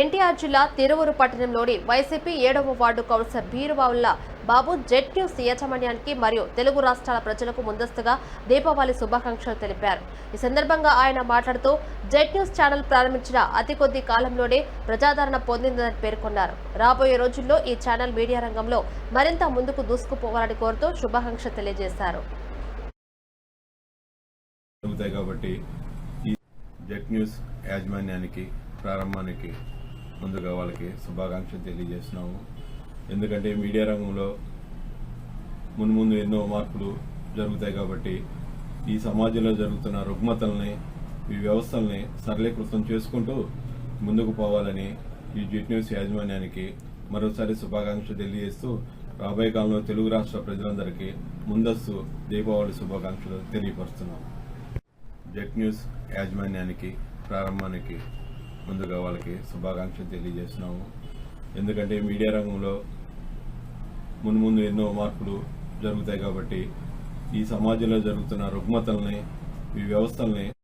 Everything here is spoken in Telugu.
ఎన్టీఆర్ జిల్లా తిరువురు పట్టణంలోని వైసీపీ ఏడవ వార్డు కౌన్సిలర్ బీరువావుల బాబు జెడ్ న్యూస్ యాజమాన్యానికి మరియు తెలుగు రాష్ట్రాల ప్రజలకు ముందస్తుగా దీపావళి శుభాకాంక్షలు తెలిపారు. ఈ సందర్భంగా ఆయన మాట్లాడుతూ జెడ్ న్యూస్ ఛానల్ ప్రారంభించిన అతి కొద్ది కాలంలోనే ప్రజాదరణ పొందిందని పేర్కొన్నారు. రాబోయే రోజుల్లో ఈ ఛానల్ మీడియా రంగంలో మరింత ముందుకు దూసుకుపోవాలని కోరుతూ శుభాకాంక్షలు తెలియజేశారు. కాబట్టి ఈ జెట్ న్యూస్ యాజమాన్యానికి ప్రారంభానికి ముందుగా వాళ్ళకి శుభాకాంక్షలు తెలియజేస్తున్నాము. ఎందుకంటే మీడియా రంగంలో మున్ముందు ఎన్నో మార్పులు జరుగుతాయి కాబట్టి ఈ సమాజంలో జరుగుతున్న రుగ్మతల్ని ఈ వ్యవస్థల్ని సరళీకృతం చేసుకుంటూ ముందుకు పోవాలని ఈ జెట్ న్యూస్ యాజమాన్యానికి మరోసారి శుభాకాంక్షలు తెలియజేస్తూ రాబోయే కాలంలో తెలుగు రాష్ట్ర ప్రజలందరికీ ముందస్తు దీపావళి శుభాకాంక్షలు తెలియపరుస్తున్నాం. జెట్ న్యూస్ యాజమాన్యానికి ప్రారంభానికి ముందుగా వాళ్ళకి శుభాకాంక్షలు తెలియజేస్తున్నాము. ఎందుకంటే మీడియా రంగంలో మున్ముందు ఎన్నో మార్పులు జరుగుతాయి కాబట్టి ఈ సమాజంలో జరుగుతున్న రుగ్మతల్ని ఈ వ్యవస్థల్ని